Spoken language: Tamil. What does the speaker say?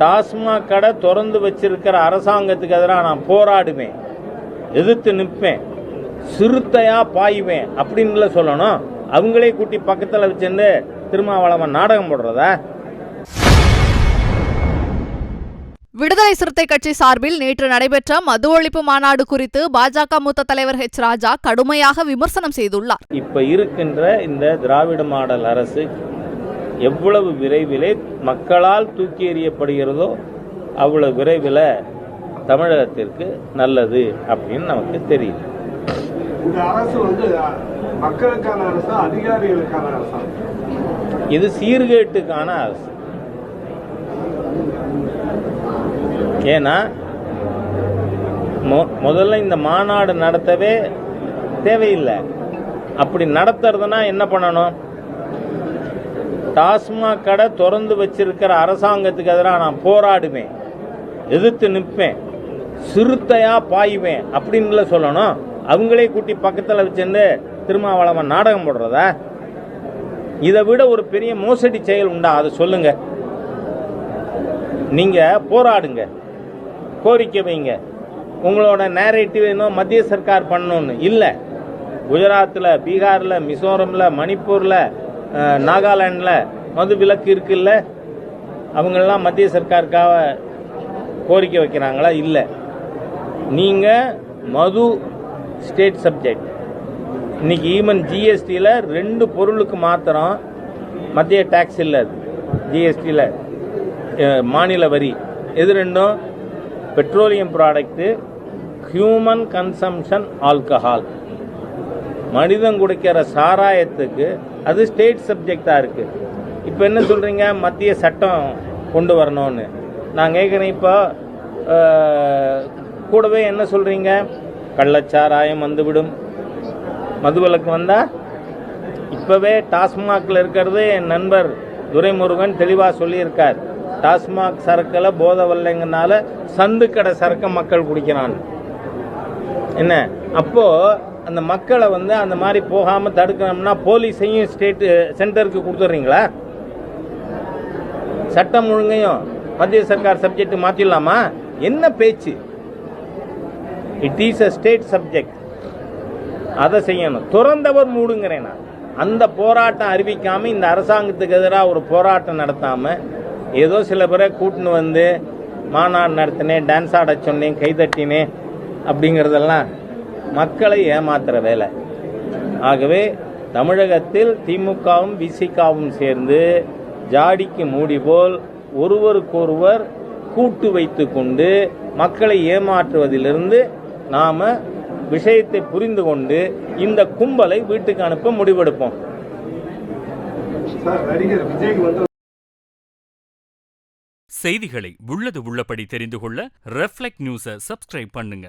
டாஸ்மாக் கடை திறந்து வச்சிருக்கிற அரசாங்கத்துக்கு எதிராக நான் போராடுவேன். எதிர்த்து நிற்பேன். சிறுத்தையா பாய்வேன் அப்படின்னுல சொல்லணும். அவங்களே கூட்டி பக்கத்தில் வச்சுட்டு திருமாவளவன் நாடகம் போடுறதா? விடுதலை சிறுத்தை கட்சி சார்பில் நேற்று நடைபெற்ற மது ஒழிப்பு மாநாடு குறித்து பாஜக மூத்த தலைவர் ஹெச் ராஜா கடுமையாக விமர்சனம் செய்துள்ளார். இப்ப இருக்கின்ற இந்த திராவிட மாடல் அரசு எவ்வளவு விரைவிலே மக்களால் தூக்கி எறியப்படுகிறதோ அவ்வளவு விரைவில் தமிழகத்திற்கு நல்லது அப்படின்னு நமக்கு தெரியுது. இந்த அரசு வந்து மக்களுக்கான அரசா அதிகாரிகளுக்கான அரசா? இது சீர்கேட்டுக்கான அரசு. ஏன்னா முதல்ல இந்த மாநாடு நடத்தவே தேவையில்லை. அப்படி நடத்துறதுனா என்ன பண்ணணும்? டாஸ்மாக் கடை திறந்து வச்சிருக்கிற அரசாங்கத்துக்கு எதிராக நான் போராடுவேன். எதிர்த்து நிற்பேன். சிறுத்தையா பாய்வேன் அப்படின்ல சொல்லணும். அவங்களே கூட்டி பக்கத்தில் வச்சிருந்து திருமாவளவன் நாடகம் போடுறதா? இதை விட ஒரு பெரிய மோசடி செயல் உண்டா? அதை சொல்லுங்க. நீங்க போராடுங்க. கோரிக்கை வைங்க. உங்களோட நேரேட்டிவ் இன்னும் மத்திய சர்க்கார் பண்ணணும்னு இல்லை. குஜராத்தில் பீகாரில் மிசோரமில் மணிப்பூரில் நாகாலாண்டில் மது விலக்கு இருக்குல்ல? அவங்கெல்லாம் மத்திய சர்க்காருக்காக கோரிக்கை வைக்கிறாங்களா? இல்லை. நீங்கள் மது ஸ்டேட் சப்ஜெக்ட். இன்னைக்கு ஈவன் ஜிஎஸ்டியில் ரெண்டு பொருளுக்கு மாத்திரம் மத்திய டேக்ஸ் இல்லை அது. ஜிஎஸ்டியில் மாநில வரி. எது ரெண்டும்? Petroleum product human consumption alcohol மனிதன் குடிக்கிற சாராயத்துக்கு அது ஸ்டேட் சப்ஜெக்டாக இருக்குது இப்போ என்ன சொல்கிறீங்க மத்திய சட்டம் கொண்டு வரணும்னு. நான் கேட்குறேன் இப்போ கூடவே என்ன சொல்கிறீங்க கள்ளச்சாராயம் வந்துவிடும். மதுவிலக்கு வந்தால் இப்போவே டாஸ்மாகில் இருக்கிறது என் நண்பர் துரைமுருகன் தெளிவாக சொல்லியிருக்கார். டாஸ்மாக் சரக்கில் போதை வரலைங்கனால சந்துக்கடை சரக்கை மக்கள் குடிக்கிறான். என்ன? அப்போது அந்த மக்களை வந்து அந்த மாதிரி போகாம தடுக்கணும்னா போலீஸையும் ஸ்டேட் சென்டருக்கு கொடுத்துட்றீங்களா? சட்டம் ஒழுங்கையும் மத்திய சர்க்கார் சப்ஜெக்ட் மாத்திடலாமா? என்ன பேச்சு? It is a state subject அதை செய்யணும். துறந்தவர் மூடுங்கிறேன் நான். அந்த போராட்டம் அறிவிக்காம இந்த அரசாங்கத்துக்கு எதிராக ஒரு போராட்டம் நடத்தாம ஏதோ சில பேரை கூட்டின்னு வந்து மாநாடு நடத்தினேன் டான்ஸ் ஆட சொன்னேன் கைதட்டினேன் அப்படிங்கிறதெல்லாம் மக்களை ஏமாத்துற வேலை. ஆகவே தமிழகத்தில் திமுகவும் விசிகாவும் சேர்ந்து ஜாடிக்கு மூடி போல் ஒருவருக்கொருவர் கூட்டு வைத்து கொண்டு மக்களை ஏமாற்றுவதிலிருந்து நாம விஷயத்தை புரிந்து கொண்டு இந்த கும்பலை வீட்டுக்கு அனுப்ப முடிவெடுப்போம். செய்திகளை உள்ளது உள்ளபடி தெரிந்து கொள்ள ரெஃப்ளெக்ட் நியூஸை சப்ஸ்கிரைப் பண்ணுங்க.